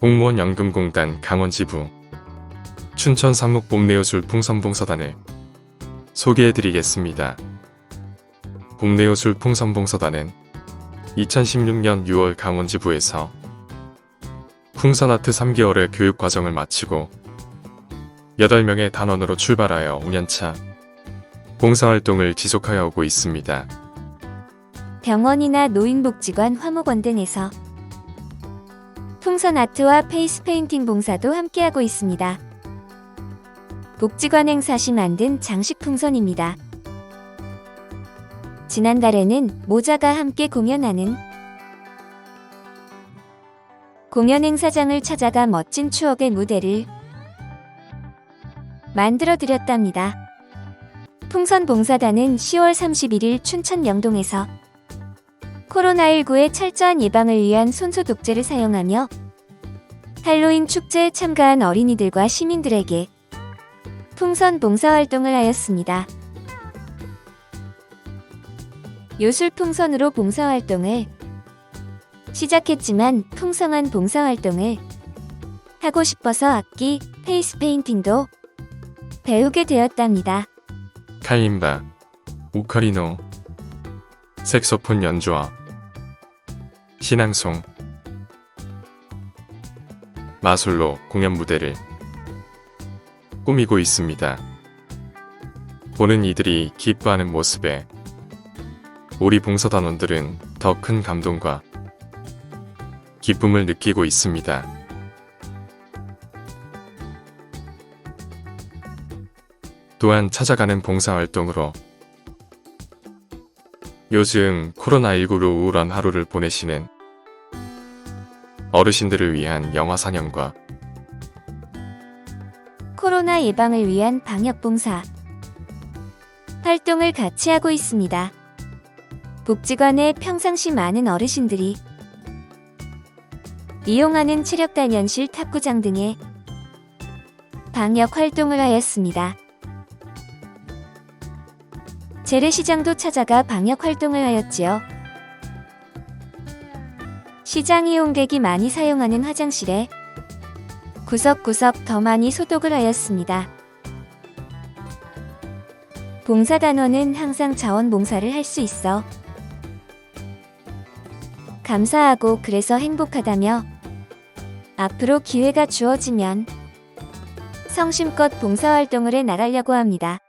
공무원 연금공단 강원지부 춘천 상록 봄내요술 풍선봉서단을 소개해드리겠습니다. 봄내요술 풍선봉서단은 2016년 6월 강원지부에서 풍선아트 3개월의 교육과정을 마치고 8명의 단원으로 출발하여 5년차 봉사활동을 지속하여 오고 있습니다. 병원이나 노인복지관, 화목원 등에서 풍선 아트와 페이스 페인팅 봉사도 함께하고 있습니다. 복지관 행사 시 만든 장식 풍선입니다. 지난달에는 모자가 함께 공연하는 공연 행사장을 찾아가 멋진 추억의 무대를 만들어 드렸답니다. 풍선 봉사단은 10월 31일 춘천 영동에서 코로나19의 철저한 예방을 위한 손소독제를 사용하며 할로윈 축제에 참가한 어린이들과 시민들에게 풍선 봉사활동을 하였습니다. 요술 풍선으로 봉사활동을 시작했지만 풍성한 봉사활동을 하고 싶어서 악기, 페이스 페인팅도 배우게 되었답니다. 칼림바, 오카리노, 색소폰 연주와 신앙송, 마술로 공연 무대를 꾸미고 있습니다. 보는 이들이 기뻐하는 모습에 우리 봉사단원들은 더 큰 감동과 기쁨을 느끼고 있습니다. 또한 찾아가는 봉사활동으로 요즘 코로나19로 우울한 하루를 보내시는 어르신들을 위한 영화 상영과 코로나 예방을 위한 방역 봉사 활동을 같이 하고 있습니다. 복지관에 평상시 많은 어르신들이 이용하는 체력단련실 탁구장 등의 방역 활동을 하였습니다. 재래시장도 찾아가 방역 활동을 하였지요. 시장 이용객이 많이 사용하는 화장실에 구석구석 더 많이 소독을 하였습니다. 봉사단원은 항상 자원봉사를 할 수 있어 감사하고 그래서 행복하다며 앞으로 기회가 주어지면 성심껏 봉사활동을 해 나가려고 합니다.